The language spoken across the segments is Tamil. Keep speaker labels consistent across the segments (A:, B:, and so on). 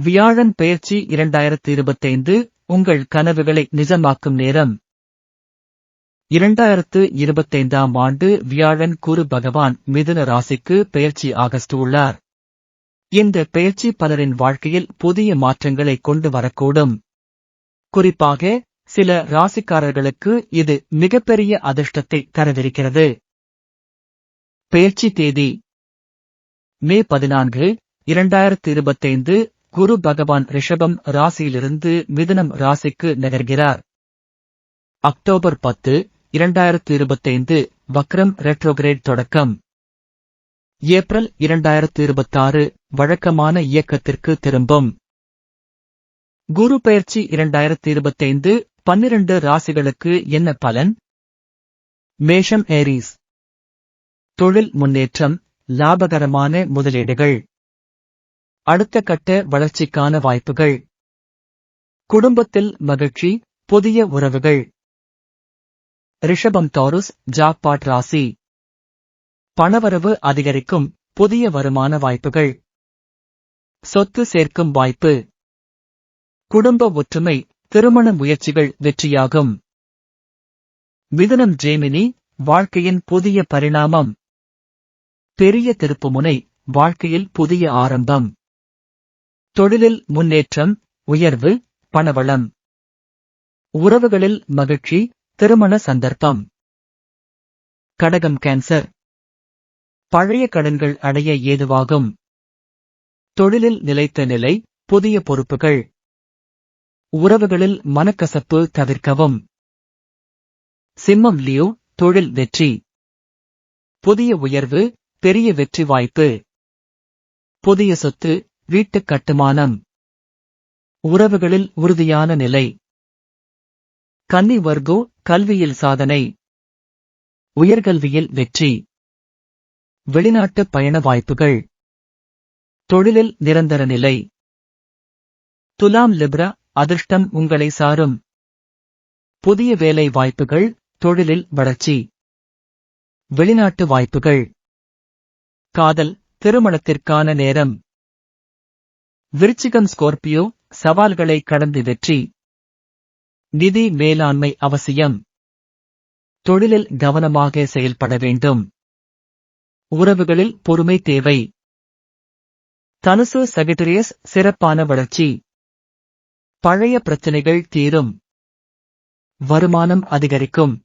A: வியாழன் பயிற்சி இரண்டாயிரத்தி இருபத்தைந்து உங்கள் கனவுகளை நிஜமாக்கும் நேரம். இரண்டாயிரத்து இருபத்தைந்தாம் ஆண்டு வியாழன் குரு பகவான் மிதுன ராசிக்கு பெயர்ச்சி ஆகஸ்ட் உள்ளார். இந்த பெயர்ச்சி பலரின் வாழ்க்கையில் புதிய மாற்றங்களை கொண்டு வரக்கூடும். குறிப்பாக சில ராசிக்காரர்களுக்கு இது மிகப்பெரிய அதிர்ஷ்டத்தை தரவிருக்கிறது. பெயர்ச்சி தேதி. மே பதினான்கு இரண்டாயிரத்து இருபத்தைந்து குரு பகவான் ரிஷபம் ராசியிலிருந்து மிதுனம் ராசிக்கு நகர்கிறார். அக்டோபர் பத்து இரண்டாயிரத்து இருபத்தைந்து வக்ரம் ரெட்ரோகிரேட் தொடக்கம். ஏப்ரல் இரண்டாயிரத்து இருபத்தாறு வழக்கமான இயக்கத்திற்கு திரும்பும். குரு பெயர்ச்சி இரண்டாயிரத்து இருபத்தைந்து பன்னிரண்டு ராசிகளுக்கு என்ன பலன்? மேஷம் ஏரிஸ். தொழில் முன்னேற்றம் லாபகரமான முதலீடுகள். அடுத்த கட்ட வளர்ச்சிக்கான வாய்ப்புகள். குடும்பத்தில் மகிழ்ச்சி புதிய உறவுகள். ரிஷபம் டாருஸ் ஜாக்பாட் ராசி. பணவரவு அதிகரிக்கும் புதிய வருமான வாய்ப்புகள். சொத்து சேர்க்கும் வாய்ப்பு. குடும்ப ஒற்றுமை திருமண முயற்சிகள் வெற்றியாகும். மிதுனம் ஜேமினி வாழ்க்கையின் புதிய பரிணாமம். பெரிய திருப்புமுனை வாழ்க்கையில் புதிய ஆரம்பம். தொழிலில் முன்னேற்றம் உயர்வு பணவளம். உறவுகளில் மகிழ்ச்சி திருமண சந்தர்ப்பம். கடகம் கேன்சர். பழைய கடன்கள் அடைய ஏதுவாகும். தொழிலில் நிலைத்த நிலை புதிய பொறுப்புகள். உறவுகளில் மனக்கசப்பு தவிர்க்கவும். சிம்மம் லியோ தொழில் வெற்றி. புதிய உயர்வு பெரிய வெற்றி வாய்ப்பு. புதிய சொத்து வீட்டுக் கட்டுமானம். உறவுகளில் உறுதியான நிலை. கன்னி வர்கோ கல்வியில் சாதனை. உயர்கல்வியில் வெற்றி. வெளிநாட்டு பயண வாய்ப்புகள். தொழிலில் நிரந்தர நிலை. துலாம் லிப்ரா அதிர்ஷ்டம் உங்களை சாரும். புதிய வேலை வாய்ப்புகள் தொழிலில் வளர்ச்சி. வெளிநாட்டு வாய்ப்புகள். காதல் திருமணத்திற்கான நேரம். விருச்சிகம் ஸ்கோர்பியோ சவால்களை கடந்து வெற்றி. நிதி மேலாண்மை அவசியம். தொழிலில் கவனமாக செயல்பட வேண்டும். உறவுகளில் பொறுமை தேவை. தனுசு சகிட்டரியஸ் சிறப்பான வளர்ச்சி. பழைய பிரச்சனைகள் தீரும். வருமானம் அதிகரிக்கும்.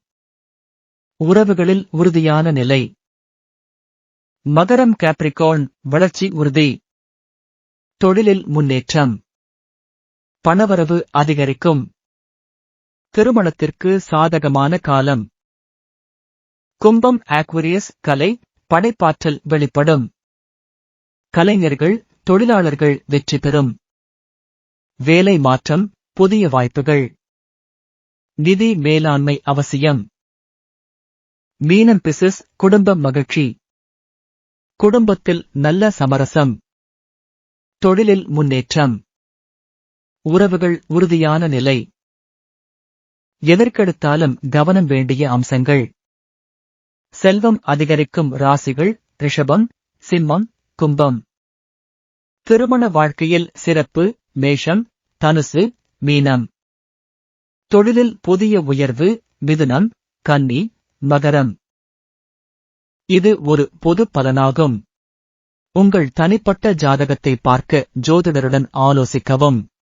A: உறவுகளில் உறுதியான நிலை. மகரம் கேப்ரிகார்ன் வளர்ச்சி உறுதி. தொழிலில் முன்னேற்றம். பணவரவு அதிகரிக்கும். திருமணத்திற்கு சாதகமான காலம். கும்பம் ஆக்வரியஸ் கலை படைப்பாற்றல் வெளிப்படும். கலைஞர்கள் தொழிலாளர்கள் வெற்றி பெறும். வேலை மாற்றம் புதிய வாய்ப்புகள். நிதி மேலாண்மை அவசியம். மீனம் பிசிஸ் குடும்ப மகிழ்ச்சி. குடும்பத்தில் நல்ல சமரசம். தொழிலில் முன்னேற்றம். உறவுகள் உறுதியான நிலை. எதற்கெடுத்தாலும் கவனம் வேண்டிய அம்சங்கள். செல்வம் அதிகரிக்கும் ராசிகள் ரிஷபம் சிம்மம் கும்பம். திருமண வாழ்க்கையில் சிறப்பு மேஷம் தனுசு மீனம். தொழிலில் புதிய உயர்வு மிதுனம் கன்னி மகரம். இது ஒரு பொது பலனாகும். உங்கள் தனிப்பட்ட ஜாதகத்தை பார்க்க ஜோதிடருடன் ஆலோசிக்கவும்.